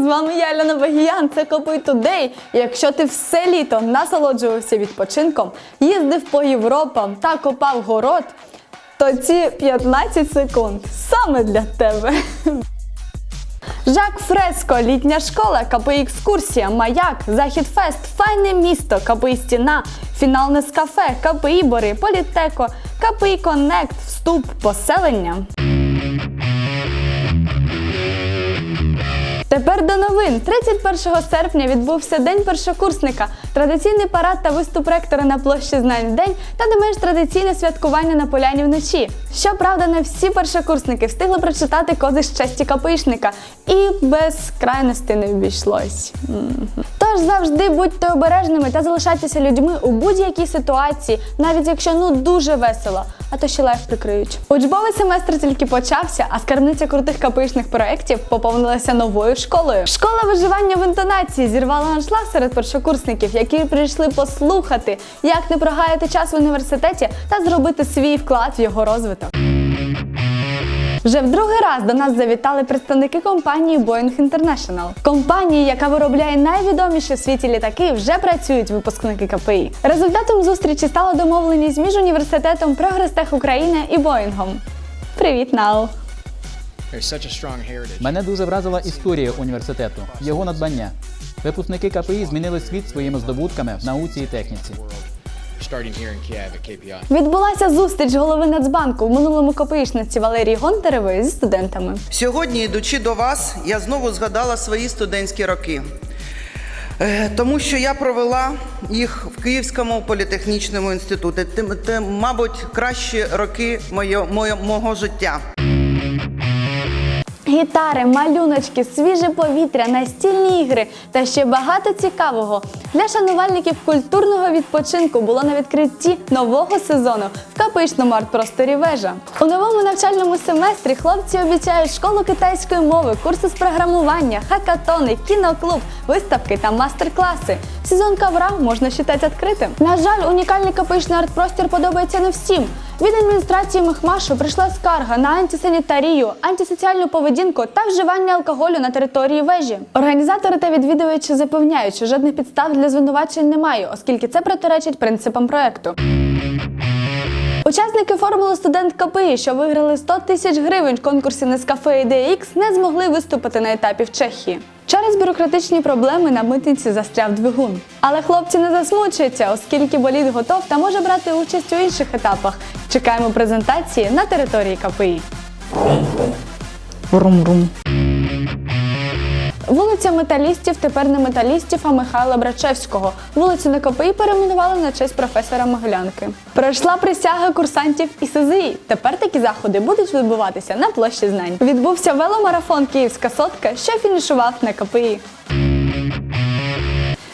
з вами я Ляна Багіян, це Копий Тудей. Якщо ти все літо насолоджувався відпочинком, їздив по Європам та копав город, то ці 15 секунд саме для тебе. Жак Фреско, літня школа, КПІ екскурсія, маяк, захід фест, файне місто, КПІ стіна, фінал Нескафе, КПІ Бори, Політеко, КПІ Коннект, вступ, поселення. Тепер до новин. 31 серпня відбувся День першокурсника, традиційний парад та виступ ректора на площі знань в день та не менш традиційне святкування на поляні вночі. Щоправда, не всі першокурсники встигли прочитати кози з честі капишника, і без крайності не обійшлось. Тож завжди будьте обережними та залишайтеся людьми у будь-якій ситуації, навіть якщо ну дуже весело, а то ще лайф прикриють. Учбовий семестр тільки почався, а скарбниця крутих капишних проєктів поповнилася новою школою. Школа виживання в інтонації зірвала аншлаг серед першокурсників, які прийшли послухати, як не прогаяти час в університеті та зробити свій вклад в його розвиток. Вже в другий раз до нас завітали представники компанії Boeing International. Компанії, яка виробляє найвідоміші в світі літаки, вже працюють випускники КПІ. Результатом зустрічі стала домовленість між університетом Прогрестех України і Боїнгом. Привіт, Нау! Мене дуже вразила історія університету, його надбання. Випускники КПІ змінили світ своїми здобутками в науці і техніці. Starting here in Kiev at KPI. Відбулася зустріч голови Нацбанку в минулому КПІшниці Валерії Гонтаревої зі студентами. Сьогодні, йдучи до вас, я знову згадала свої студентські роки, Е, тому що я провела їх в Київському політехнічному інституті. Тим це мабуть, кращі роки моє, моє, мого життя. Гітари, малюночки, свіже повітря, настільні ігри та ще багато цікавого для шанувальників культурного відпочинку було на відкритті нового сезону в капичному арт-просторі вежа. У новому навчальному семестрі хлопці обіцяють школу китайської мови, курси з програмування, хакатони, кіноклуб, виставки та мастер-класи. Сезон ковра можна вважати відкритим. На жаль, унікальний капичний арт-простір подобається не всім. Від адміністрації Мехмашу прийшла скарга на антисанітарію, антисоціальну поведінку та вживання алкоголю на території вежі. Організатори та відвідувачі запевняють, що жодних підстав для звинувачень немає, оскільки це протиречить принципам проекту. Учасники формули студент КПІ, що виграли 100 тисяч гривень в конкурсі Нескафе Ідея X, не змогли виступити на етапі в Чехії. Через бюрократичні проблеми на митниці застряв двигун. Але хлопці не засмучуються, оскільки болід готов та може брати участь у інших етапах. Чекаємо презентації на території КПІ. Рум-рум. Вулиця металістів тепер не металістів, а Михайла Брачевського. Вулицю на КПІ перейменували на честь професора Могилянки. Пройшла присяга курсантів і СЗІ. Тепер такі заходи будуть відбуватися на площі знань. Відбувся веломарафон Київська сотка, що фінішував на КПІ.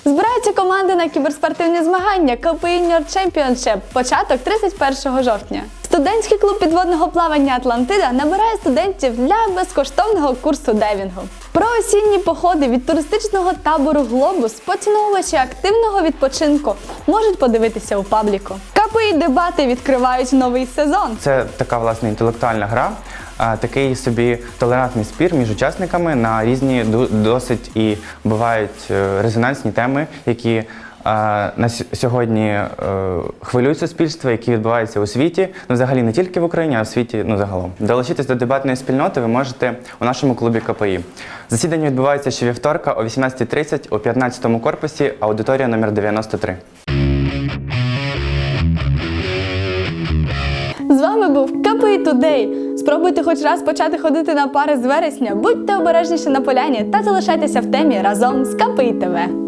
Збираються команди на кіберспортивні змагання КПІ Nerd Championship. Початок 31 жовтня. Студентський клуб підводного плавання Атлантида набирає студентів для безкоштовного курсу дайвінгу. Про осінні походи від туристичного табору Глобус поціновувачі активного відпочинку можуть подивитися у пабліку. КПІ дебати відкривають новий сезон. Це така власне інтелектуальна гра, такий собі толерантний спір між учасниками на різні досить і бувають е, резонансні теми, які на сьогодні е, хвилюють суспільство, які відбуваються у світі, ну взагалі не тільки в Україні, а в світі ну загалом. Долучитись до дебатної спільноти ви можете у нашому клубі КПІ. Засідання відбувається щовівторка о 18.30 у 15 корпусі, аудиторія номер 93. З вами був КПІ Тудей. Спробуйте хоч раз почати ходити на пари з вересня, будьте обережніші на поляні та залишайтеся в темі разом з КПІ ТВ.